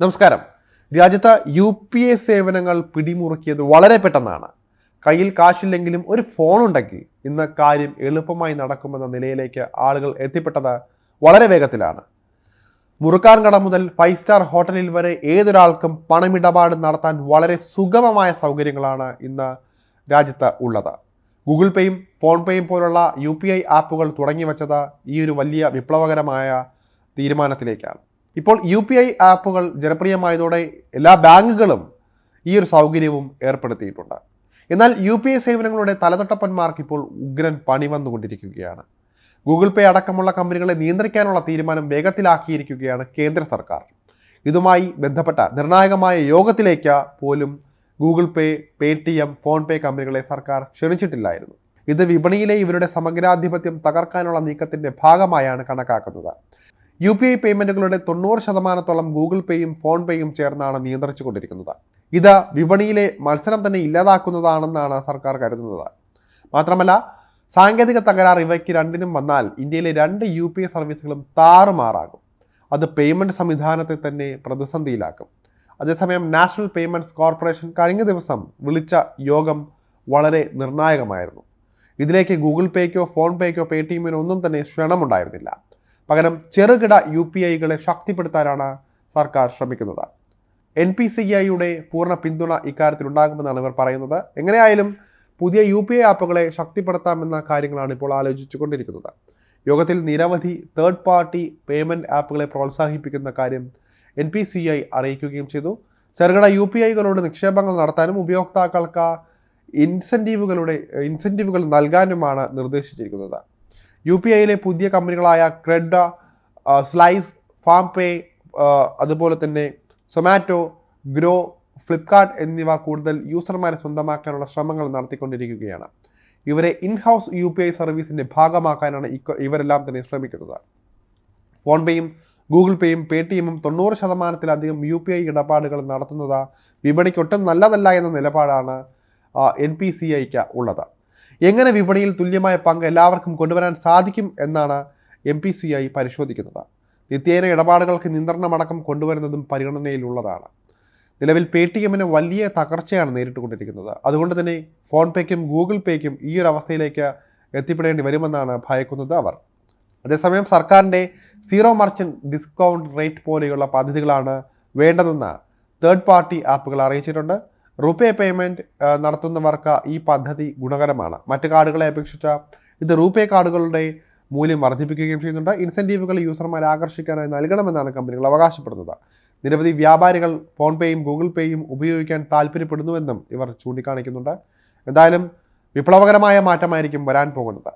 നമസ്കാരം. രാജ്യത്ത് U P I സേവനങ്ങൾ പിടിമുറുക്കിയത് വളരെ പെട്ടെന്നാണ്. കയ്യിൽ കാശില്ലെങ്കിലും ഒരു ഫോൺ ഉണ്ടെങ്കിൽ ഇന്ന് കാര്യം എളുപ്പമായി നടക്കുമെന്ന നിലയിലേക്ക് ആളുകൾ എത്തിപ്പെട്ടത് വളരെ വേഗത്തിലാണ്. മുറുക്കാൻ കട മുതൽ ഫൈവ് സ്റ്റാർ ഹോട്ടലിൽ വരെ ഏതൊരാൾക്കും പണമിടപാട് നടത്താൻ വളരെ സുഗമമായ സൗകര്യങ്ങളാണ് ഇന്ന് രാജ്യത്ത് ഉള്ളത്. ഗൂഗിൾ പേയും ഫോൺ പേയും പോലുള്ള യു പി ഐ ആപ്പുകൾ തുടങ്ങി വച്ചത് ഈ ഒരു വലിയ വിപ്ലവകരമായ തീരുമാനത്തിലേക്കാണ്. ഇപ്പോൾ യു പി ഐ ആപ്പുകൾ ജനപ്രിയമായതോടെ എല്ലാ ബാങ്കുകളും ഈ ഒരു സൗകര്യവും ഏർപ്പെടുത്തിയിട്ടുണ്ട്. എന്നാൽ യു പി ഐ സേവനങ്ങളുടെ തലതൊട്ടപ്പന്മാർക്ക് ഇപ്പോൾ ഉഗ്രൻ പണി വന്നുകൊണ്ടിരിക്കുകയാണ്. ഗൂഗിൾ പേ അടക്കമുള്ള കമ്പനികളെ നിയന്ത്രിക്കാനുള്ള തീരുമാനം വേഗത്തിലാക്കിയിരിക്കുകയാണ് കേന്ദ്ര സർക്കാർ. ഇതുമായി ബന്ധപ്പെട്ട നിർണായകമായ യോഗത്തിലേക്ക് പോലും Google Pay Paytm PhonePe കമ്പനികളെ സർക്കാർ ക്ഷണിച്ചിട്ടില്ലായിരുന്നു. ഇത് വിപണിയിലെ ഇവരുടെ സമഗ്രാധിപത്യം തകർക്കാനുള്ള നീക്കത്തിന്റെ ഭാഗമായാണ് കണക്കാക്കുന്നത്. യു പി ഐ പേയ്മെന്റുകളുടെ തൊണ്ണൂറ് ശതമാനത്തോളം ഗൂഗിൾ പേയും ഫോൺ പേയും ചേർന്നാണ് നിയന്ത്രിച്ചു കൊണ്ടിരിക്കുന്നത് ഇത് വിപണിയിലെ മത്സരം തന്നെ ഇല്ലാതാക്കുന്നതാണെന്നാണ് സർക്കാർ കരുതുന്നത്. മാത്രമല്ല സാങ്കേതിക തകരാർ ഇവയ്ക്ക് രണ്ടിനും വന്നാൽ ഇന്ത്യയിലെ രണ്ട് യു പി ഐ സർവീസുകളും താറുമാറാകും. അത് പേയ്മെന്റ് സംവിധാനത്തെ തന്നെ പ്രതിസന്ധിയിലാക്കും. അതേസമയം നാഷണൽ പേയ്മെന്റ്സ് കോർപ്പറേഷൻ കഴിഞ്ഞ ദിവസം വിളിച്ച യോഗം വളരെ നിർണായകമായിരുന്നു. ഇതിലേക്ക് ഗൂഗിൾ പേക്കോ ഫോൺ പേക്കോ പേ ടി എമ്മിനോ ഒന്നും തന്നെ ക്ഷണമുണ്ടായിരുന്നില്ല. പകരം ചെറുകിട യു പി ഐകളെ ശക്തിപ്പെടുത്താനാണ് സർക്കാർ ശ്രമിക്കുന്നത്. എൻ പി സി ഐയുടെ പൂർണ പിന്തുണ ഇക്കാര്യത്തിൽ ഉണ്ടാകുമെന്നാണ് ഇവർ പറയുന്നത്. എങ്ങനെയായാലും പുതിയ യു പി ഐ ആപ്പുകളെ ശക്തിപ്പെടുത്താമെന്ന കാര്യങ്ങളാണ് ഇപ്പോൾ ആലോചിച്ചുകൊണ്ടിരിക്കുന്നത്. യോഗത്തിൽ നിരവധി തേർഡ് പാർട്ടി പേയ്മെന്റ് ആപ്പുകളെ പ്രോത്സാഹിപ്പിക്കുന്ന കാര്യം എൻ പി സി ഐ അറിയിക്കുകയും ചെയ്തു. ചെറുകിട യു പി ഐകളോട് നിക്ഷേപങ്ങൾ നടത്താനും ഉപയോക്താക്കൾക്ക് ഇൻസെന്റീവുകളുടെ ഇൻസെന്റീവുകൾ നൽകാനുമാണ് നിർദ്ദേശിച്ചിരിക്കുന്നത്. യു പി ഐയിലെ പുതിയ കമ്പനികളായ ക്രെഡ സ്ലൈസ് ഫാം പേ അതുപോലെ തന്നെ സൊമാറ്റോ ഗ്രോ ഫ്ലിപ്കാർട്ട് എന്നിവ കൂടുതൽ യൂസർമാരെ സ്വന്തമാക്കാനുള്ള ശ്രമങ്ങൾ നടത്തിക്കൊണ്ടിരിക്കുകയാണ്. ഇവരെ in house U P I സർവീസിന്റെ ഭാഗമാക്കാനാണ് ഇവരെല്ലാം തന്നെ ശ്രമിക്കുന്നത്. ഫോൺ പേയും ഗൂഗിൾ പേയും പേ ടി എമ്മും തൊണ്ണൂറ് ശതമാനത്തിലധികം യു പി ഐ ഇടപാടുകൾ നടത്തുന്നത് വിപണിക്കൊട്ടും നല്ലതല്ല എന്ന നിലപാടാണ് എൻ പി സി ഐക്ക് ഉള്ളത്. എങ്ങനെ വിപണിയിൽ തുല്യമായ പങ്ക് എല്ലാവർക്കും കൊണ്ടുവരാൻ സാധിക്കും എന്നാണ് എം പി സി ഐ പരിശോധിക്കുന്നത്. നിത്യേന ഇടപാടുകൾക്ക് നിയന്ത്രണമടക്കം കൊണ്ടുവരുന്നതും പരിഗണനയിലുള്ളതാണ്. നിലവിൽ പേ ടി എമ്മിന് വലിയ തകർച്ചയാണ് നേരിട്ടുകൊണ്ടിരിക്കുന്നത്. അതുകൊണ്ട് തന്നെ ഫോൺ പേക്കും ഗൂഗിൾ പേക്കും ഈ ഒരു അവസ്ഥയിലേക്ക് എത്തിപ്പെടേണ്ടി വരുമെന്നാണ് ഭയക്കുന്നത് അവർ. അതേസമയം സർക്കാരിന്റെ സീറോ മർച്ചന്റ് ഡിസ്കൗണ്ട് റേറ്റ് പോലെയുള്ള പദ്ധതികളാണ് വേണ്ടതെന്ന് തേർഡ് പാർട്ടി ആപ്പുകൾ അറിയിച്ചിട്ടുണ്ട്. റുപേ പേയ്മെന്റ് നടത്തുന്നവർക്ക് ഈ പദ്ധതി ഗുണകരമാണ്. മറ്റ് കാർഡുകളെ അപേക്ഷിച്ച് ഇത് റൂപേ കാർഡുകളുടെ മൂല്യം വർദ്ധിപ്പിക്കുകയും ചെയ്യുന്നുണ്ട്. ഇൻസെന്റീവുകൾ യൂസർമാരെ ആകർഷിക്കാനായി നൽകണമെന്നാണ് കമ്പനികൾ അവകാശപ്പെടുന്നത്. നിരവധി വ്യാപാരികൾ ഫോൺ പേയും ഗൂഗിൾ പേയും ഉപയോഗിക്കാൻ താല്പര്യപ്പെടുന്നുവെന്നും ഇവർ ചൂണ്ടിക്കാണിക്കുന്നുണ്ട്. എന്തായാലും വിപ്ലവകരമായ മാറ്റമായിരിക്കും വരാൻ പോകുന്നത്.